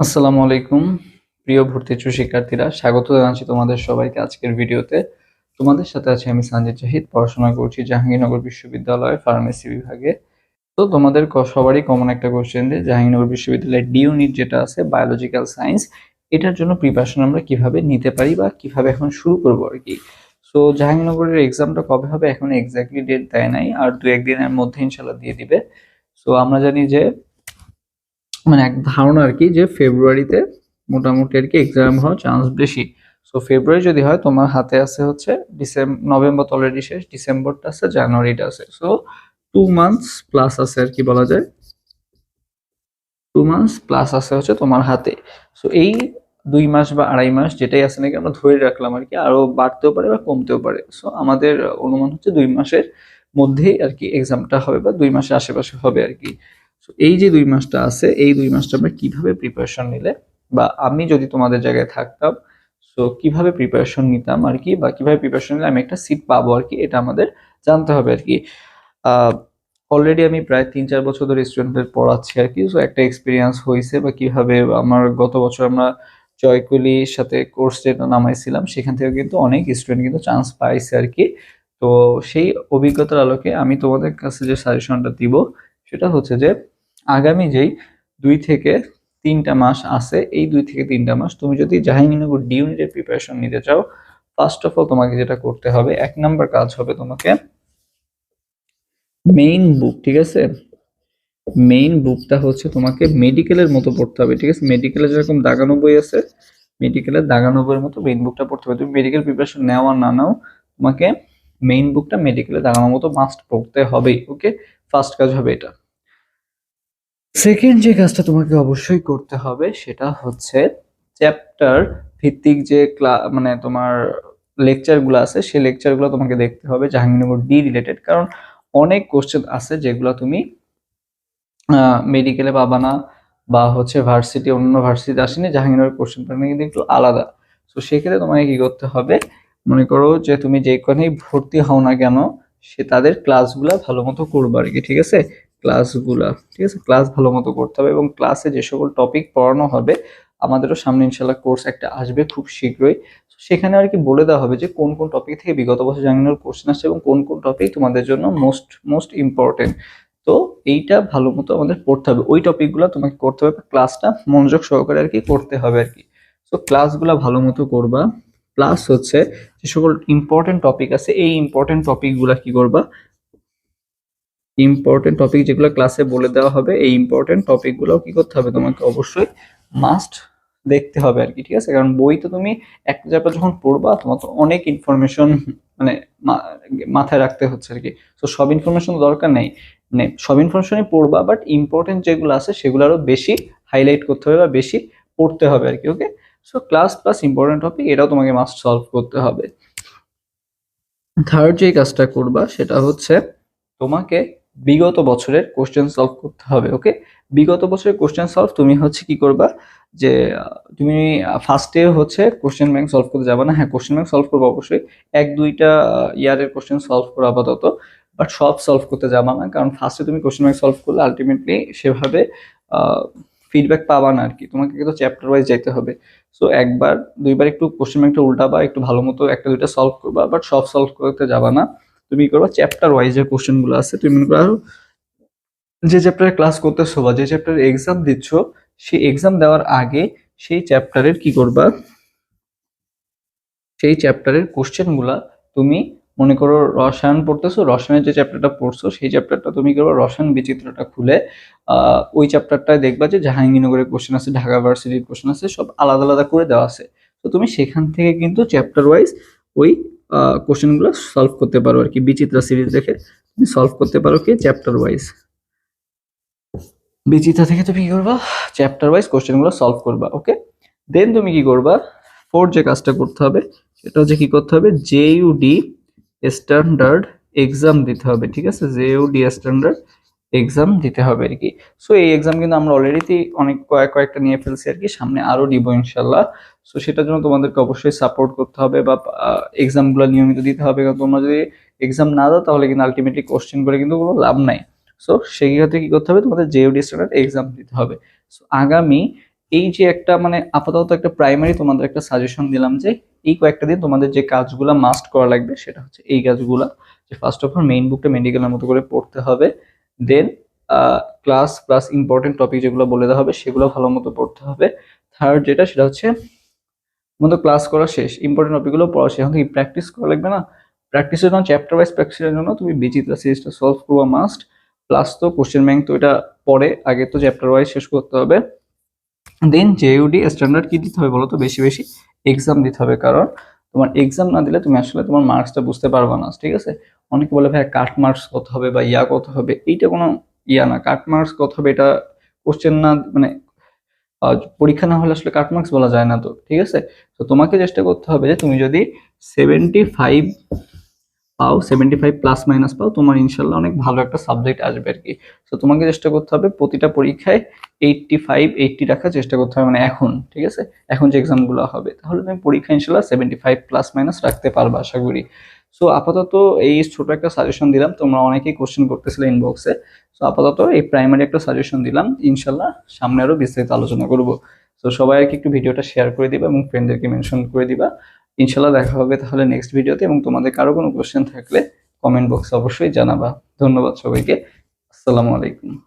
আসসালামু আলাইকুম, প্রিয় ভর্তি ইচ্ছুক শিক্ষার্থীরা। স্বাগত জানাচ্ছি তোমাদের সবাইকে আজকের ভিডিওতে। তোমাদের সাথে আছি আমি সানজিদ জাহিদ, পড়াশোনা করছি জাহাঙ্গীরনগর বিশ্ববিদ্যালয় ফার্মেসি বিভাগে। তো তোমাদের সবারই কমন একটা কোশ্চেন যে, জাহাঙ্গীরনগর বিশ্ববিদ্যালয়ের ডি ইউনিট যেটা আছে বায়োলজিক্যাল সায়েন্স এটার জন্য প্রিপারেশন আমরা কীভাবে নিতে পারি বা কীভাবে এখন শুরু করব আর কি? সো জাহাঙ্গীরনগরের এক্সামটা কবে হবে এখন এক্স্যাক্টলি ডেট দেয় নাই, আর দু একদিনের মধ্যে ইনশাল্লাহ দিয়ে দিবে। সো আমরা জানি যে মানে এক ধারণা আর কি যে ফেব্রুয়ারিতে মোটামুটি আর কি এক্সাম হওয়ার চান্স বেশি। সো ফেব্রুয়ারি যদি হয়, তোমার হাতে আছে হচ্ছে ডিসেম্বর নভেম্বর তো অলরেডি শেষ, ডিসেম্বরটা আছে, জানুয়ারিটা আছে। সো টু মান্থস প্লাস আছে আর কি বলা যায়। টু মান্থস প্লাস আছে হচ্ছে তোমার হাতে। সো এই দুই মাস বা আড়াই মাস যেটাই আছে নাকি আমরা ধরে রাখলাম আর কি, আরও বাড়তেও পারে বা কমতেও পারে। সো আমাদের অনুমান হচ্ছে দুই মাসের মধ্যেই আর কি এক্সামটা হবে বা দুই মাসের আশেপাশে হবে আর কি। এই যে দুই মাসটা আছে, এই দুই মাসটা আমরা কীভাবে প্রিপারেশন নিলে বা আমি যদি তোমাদের জায়গায় থাকতাম সো কীভাবে প্রিপারেশন নিতাম আর কি, বা কীভাবে প্রিপারেশন নিলে আমি একটা সিট পাবো আর কি, এটা আমাদের জানতে হবে আর কি। অলরেডি আমি প্রায় তিন চার বছর ধরে স্টুডেন্টদের পড়াচ্ছি আর কি সো একটা এক্সপিরিয়েন্স হয়েছে বা কীভাবে আমার গত বছর আমরা জয়কুলির সাথে কোর্স যেটা নামাইছিলাম, সেখান থেকে কিন্তু অনেক স্টুডেন্ট কিন্তু চান্স পাইছে আর কি। তো সেই অভিজ্ঞতার আলোকে আমি তোমাদের কাছে যে সাজেশনটা দিব, সেটা হচ্ছে যে আগামী যেই দুই থেকে তিনটা মাস আছে, এই দুই থেকে তিনটা মাস তুমি যদি জাহাঙ্গীরনগর ডি ইউনিটের প্রিপারেশন নিতে চাও ফার্স্ট অফ অল তোমাকে যেটা করতে হবে, এক নাম্বার কাজ হবে তোমাকে মেইন বুক ঠিক আছে? মেইন বুকটা হচ্ছে তোমাকে মেডিকেলের মতো পড়তে হবে, ঠিক আছে? মেডিকেলে যেরকম দাগানো বই আছে মেডিকেলের দাগানো বইয়ের মতো মেইন বুকটা পড়তে হবে। তুমি মেডিকেল প্রিপারেশন নাও আর না নাও, তোমাকে মেইন বুকটা মেডিকেলে দাগানোর মতো মাস্ট পড়তে হবেই ওকে ফার্স্ট কাজ হবে এটা। সেকেন্ড যে কাজটা তোমাকে অবশ্যই করতে হবে সেটা হচ্ছে চ্যাপ্টার ভিত্তিক যে ক্লা মানে তোমার লেকচারগুলো আছে, সেই লেকচারগুলো তোমাকে দেখতে হবে জাহাঙ্গীরনগর ডি রিলেটেড কারণ অনেক কোশ্চেন আছে যেগুলো তুমি মেডিকেলে পাবা না বা হচ্ছে ভার্সিটি অন্য ভার্সিটি আসেনি, জাহাঙ্গীরনগর কোশ্চেন প্যাটার্ন কিন্তু একটু আলাদা। তো সেক্ষেত্রে তোমাকে কি করতে হবে, মনে করো যে তুমি যেখানেই ভর্তি হও না কেন, সে তাদের ক্লাসগুলা ভালো মতো করবে আর কি, ঠিক আছে? ক্লাসগুলা, ঠিক আছে? ক্লাস ভালো মতো করতে হবে এবং ক্লাসে যে সকল টপিক পড়ানো হবে, আমাদেরও সামনে ইনশাল্লাহ কোর্স একটা আসবে খুব শীঘ্রই। সেখানে আর কি বলে দেওয়া হবে যে কোন কোন টপিক থেকে বিগত বছর জাহাঙ্গীরনগর কোশ্চেন আসছে এবং কোন কোন টপিক তোমাদের জন্য মোস্ট মোস্ট ইম্পর্টেন্ট তো এইটা ভালো মতো আমাদের পড়তে হবে। ওই টপিকগুলো তোমাকে করতে হবে, ক্লাসটা মনোযোগ সহকারে আর কি করতে হবে আর কি। তো ক্লাসগুলো ভালো মতো করবা। প্লাস হচ্ছে যে সকল ইম্পর্টেন্ট টপিক আছে, এই ইম্পর্টেন্ট টপিকগুলো কি করবা? ইম্পর্টেন্ট টপিক যেগুলো ক্লাসে বলে দেওয়া হবে, এই ইম্পর্টেন্ট টপিকগুলো কি করতে হবে তোমাকে অবশ্যই মাস্ট দেখতে হবে আর কি, ঠিক আছে? কারণ বই তো তুমি এক চ্যাপ্টার যখন পড়বা তোমার তো অনেক ইনফরমেশন মানে মাথায় রাখতে হচ্ছে আর কি। তো সব ইনফরমেশন দরকার নেই। মানে সব ইনফরমেশনই পড়বা বাট ইম্পর্টেন্ট যেগুলো আছে সেগুলো আরও বেশি হাইলাইট করতে হবে বা বেশি পড়তে হবে আর কি okay so class plus important topic এটাও তোমাকে মাস্ট সলভ করতে হবে। থার্ড যে কাজটা করবা সেটা হচ্ছে তোমাকে বিগত বছরের কোশ্চেন সলভ করতে হবে ওকে বিগত বছরের কোশ্চেন সলভ তুমি হচ্ছে কি করবা? যে, তুমি ফার্স্টে হচ্ছে কোশ্চেন ব্যাংক সলভ করতে যাবে না? হ্যাঁ কোশ্চেন ব্যাংক সলভ করব অবশ্যই। এক, দুইটা ইয়ারের কোশ্চেন সলভ করো আপাতত বাট সব সলভ করতে যাবা না, কারণ ফার্স্টে তুমি কোশ্চেন ব্যাংক সলভ করলে আলটিমেটলি সেভাবে ফিডব্যাক পাবা না আর কি তোমাকে কিন্তু চ্যাপ্টার ওয়াইজ যেতে হবে। সো একবার, দুইবার একটু কোশ্চেন ব্যাংকটা উল্টাবা, একটু ভালো মতো একটা দুইটা সলভ করবা বাট সব সলভ করতে যাবা না। তুমি কি করবা? চ্যাপ্টার ওয়াইজ যে কোশ্চেনগুলো আছে, তুমি মনে করো যে চ্যাপ্টারে ক্লাস করতেছো বা যে চ্যাপ্টারে এক্সাম দিচ্ছ, সেই এক্সাম দেওয়ার আগে সেই চ্যাপ্টারের কি করবা? সেই চ্যাপ্টারের কোশ্চেনগুলা তুমি মনে করো রসায়ন পড়তেছো, রসায়নের যে চ্যাপ্টারটা পড়ছো, সেই চ্যাপ্টারটা তুমি করবা? রসায়ন বিচিত্রটা খুলে ওই চ্যাপ্টারটায় দেখবা যে জাহাঙ্গীরনগরের কোশ্চেন আছে, ঢাকা ভার্সিটির কোশ্চেন আছে, সব আলাদা আলাদা করে দেওয়া আছে। তো তুমি সেখান থেকে কিন্তু চ্যাপ্টার ওয়াইজ ওই কোশ্চেনগুলো সলভ করতে পারো আর কি, বিচিত্রা সিরিজ দেখে তুমি সলভ করতে পারো কি চ্যাপ্টার ওয়াইজ বিচিত্রা থেকে তুমি কি করবা? চ্যাপ্টার ওয়াইজ কোশ্চেনগুলো সলভ করবা ওকে দেন তুমি কি করবা? ফোর্থ যে কাজটা করতে হবে, সেটা হচ্ছে কি করতে হবে? জেইউডি স্ট্যান্ডার্ড এক্সাম দিতে হবে, ঠিক আছে? জেইউডি স্ট্যান্ডার্ড এক্সাম দিতে হবে আর কি সো এই এক্সাম কিন্তু আমরা অলরেডি অনেক কয়েক, কয়েকটা নিয়ে ফেলছি আর কি সামনে আরও দিব ইনশাল্লাহ সো সেটার জন্য তোমাদেরকে অবশ্যই সাপোর্ট করতে হবে বা এক্সামগুলো নিয়মিত দিতে হবে। কারণ তোমরা যদি এক্সাম না দাও, তাহলে কিন্তু আলটিমেটলি কোশ্চেন করে কিন্তু কোনো লাভ নাই। সো সেই ক্ষেত্রে কি করতে হবে? তোমাদের জেওডি স্ট্যান্ডার্ড এক্সাম দিতে হবে। সো আগামী এই যে একটা মানে আপাতত একটা প্রাইমারি তোমাদের একটা সাজেশন দিলাম যে, এই কয়েকটা দিন তোমাদের যে কাজগুলো মাস্ট করা লাগবে, সেটা হচ্ছে এই কাজগুলা। যে ফার্স্ট অফ অল মেইন বুকটা মেডিকেলের মতো করে পড়তে হবে। Then class plus important topic যেগুলো বলে দেওয়া হবে, সেগুলো ভালো মতো পড়তে হবে। থার্ড যেটা, সেটা হচ্ছে মতো ক্লাস করা শেষ। ইম্পর্টেন্ট টপিকগুলো পড়া শেষ। এখন প্র্যাকটিস করা লাগবে না? প্র্যাকটিসের জন্য চ্যাপ্টার ওয়াইজ প্র্যাকটিসের জন্য তুমি বিচিত্রা সিরিজটা সলভ করবা মাস্ট প্লাস তো কোশ্চেন ব্যাংক তো এটা পরে, আগে তো চ্যাপ্টার ওয়াইজ শেষ করতে হবে। দেন জেইউডি স্ট্যান্ডার্ড কি দিতে হবে বলো তো? বেশি বেশি এক্সাম দিতে হবে কারণ তোমার এক্সাম না দিলে তুমি আসলে তোমার মার্কসটা বুঝতে পারবে না, ঠিক আছে? অনেকে বলে ভাই কাট মার্কস কত হবে বা ইয়া কত হবে? এইটা কোনো ইয়া না। কাট মার্কস কত হবে এটা কোশ্চেন না মানে পরীক্ষা না হলে আসলে কাট মার্কস বলা যায় না তো, ঠিক আছে? তো তোমাকে চেষ্টা করতে হবে যে তুমি যদি সেভেন্টি ফাইভ পাও সেভেন্টি ফাইভ প্লাস মাইনাস পাও, তোমার ইনশাল্লাহ অনেক ভালো একটা সাবজেক্ট আসবে আর কি তো তোমাকে চেষ্টা করতে হবে প্রতিটা পরীক্ষায় এইটটি ফাইভ এইটটি রাখার চেষ্টা করতে হবে মানে এখন, ঠিক আছে? এখন যে এক্সামগুলো হবে, তাহলে তুমি পরীক্ষা ইনশাল্লাহ সেভেন্টি ফাইভ প্লাস মাইনাস রাখতে পারবে, আশা করি। সো আপাতত এই ছোট একটা সাজেশন দিলাম। তোমরা অনেকেই কোশ্চেন করতেছিলে ইনবক্সে সো আপাতত এই প্রাইমারি একটা সাজেশন দিলাম। ইনশাল্লাহ সামনে আরও বিস্তারিত আলোচনা করব। সো সবাই আর কি একটু ভিডিওটা শেয়ার করে দিবা এবং ফ্রেন্ডদেরকে মেনশন করে দিবা। ইনশাল্লাহ দেখা হবে তাহলে নেক্সট ভিডিওতে এবং তোমাদের কারও কোনো কোশ্চেন থাকলে কমেন্ট বক্সে অবশ্যই জানাবা। ধন্যবাদ সবাইকে। আসসালামু আলাইকুম।